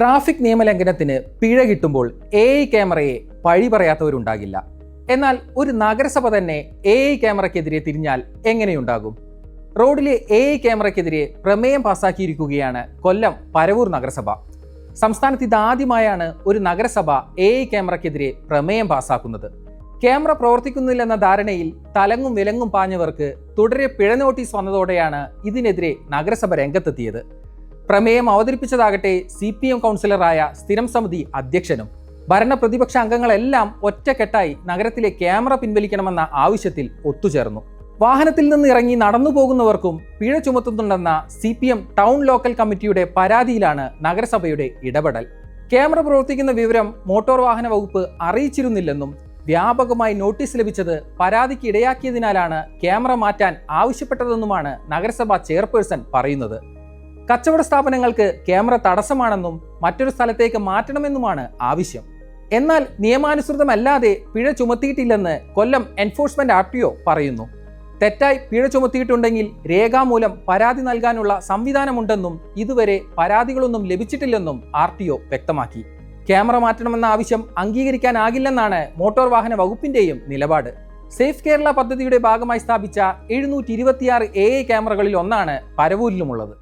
Traffic നിയമലംഘനത്തിന് പിഴ കിട്ടുമ്പോൾ A I ക്യാമറയെ പഴി പറയാത്തവരുണ്ടാകില്ല. എന്നാൽ ഒരു നഗരസഭ തന്നെ എ ഐ ക്യാമറയ്ക്കെതിരെ തിരിഞ്ഞാൽ എങ്ങനെയുണ്ടാകും? റോഡിലെ എ ഐ ക്യാമറയ്ക്കെതിരെ പ്രമേയം പാസാക്കിയിരിക്കുകയാണ് കൊല്ലം പരവൂർ നഗരസഭ. സംസ്ഥാനത്ത് ഇതാദ്യമായാണ് ഒരു നഗരസഭ എ ഐ ക്യാമറയ്ക്കെതിരെ പ്രമേയം പാസാക്കുന്നത്. ക്യാമറ പ്രവർത്തിക്കുന്നില്ലെന്ന ധാരണയിൽ തലങ്ങും വിലങ്ങും പാഞ്ഞവർക്ക് തുടരെ പിഴ നോട്ടീസ് വന്നതോടെയാണ് ഇതിനെതിരെ നഗരസഭ രംഗത്തെത്തിയത്. പ്രമേയം അവതരിപ്പിച്ചതാകട്ടെ സി പി എം കൗൺസിലറായ സ്ഥിരം സമിതി അധ്യക്ഷനും ഭരണ പ്രതിപക്ഷ അംഗങ്ങളെല്ലാം ഒറ്റക്കെട്ടായി നഗരത്തിലെ ക്യാമറ പിൻവലിക്കണമെന്ന ആവശ്യത്തിൽ ഒത്തുചേർന്നു. വാഹനത്തിൽ നിന്ന് ഇറങ്ങി നടന്നു പോകുന്നവർക്കും പിഴ ചുമത്തുന്നുണ്ടെന്ന C P M town local കമ്മിറ്റിയുടെ പരാതിയിലാണ് നഗരസഭയുടെ ഇടപെടൽ. ക്യാമറ പ്രവർത്തിക്കുന്ന വിവരം മോട്ടോർ വാഹന വകുപ്പ് അറിയിച്ചിരുന്നില്ലെന്നും വ്യാപകമായി നോട്ടീസ് ലഭിച്ചത് പരാതിക്ക് ഇടയാക്കിയതിനാലാണ് ക്യാമറ മാറ്റാൻ ആവശ്യപ്പെട്ടതെന്നുമാണ് നഗരസഭാ ചെയർപേഴ്സൺ പറയുന്നത്. കച്ചവട സ്ഥാപനങ്ങൾക്ക് ക്യാമറ തടസ്സമാണെന്നും മറ്റൊരു സ്ഥലത്തേക്ക് മാറ്റണമെന്നുമാണ് ആവശ്യം. എന്നാൽ നിയമാനുസൃതമല്ലാതെ പിഴ ചുമത്തിയിട്ടില്ലെന്ന് കൊല്ലം എൻഫോഴ്സ്മെന്റ് ആർ പറയുന്നു. തെറ്റായി പിഴ ചുമത്തിയിട്ടുണ്ടെങ്കിൽ രേഖാമൂലം പരാതി നൽകാനുള്ള സംവിധാനമുണ്ടെന്നും ഇതുവരെ പരാതികളൊന്നും ലഭിച്ചിട്ടില്ലെന്നും ആർ വ്യക്തമാക്കി. ക്യാമറ മാറ്റണമെന്ന ആവശ്യം അംഗീകരിക്കാനാകില്ലെന്നാണ് മോട്ടോർ വാഹന വകുപ്പിന്റെയും നിലപാട്. സേഫ് കേരള പദ്ധതിയുടെ ഭാഗമായി സ്ഥാപിച്ച എഴുന്നൂറ്റി ഇരുപത്തിയാറ് എ എ ക്യാമറകളിൽ ഒന്നാണ് പരവൂരിലുമുള്ളത്.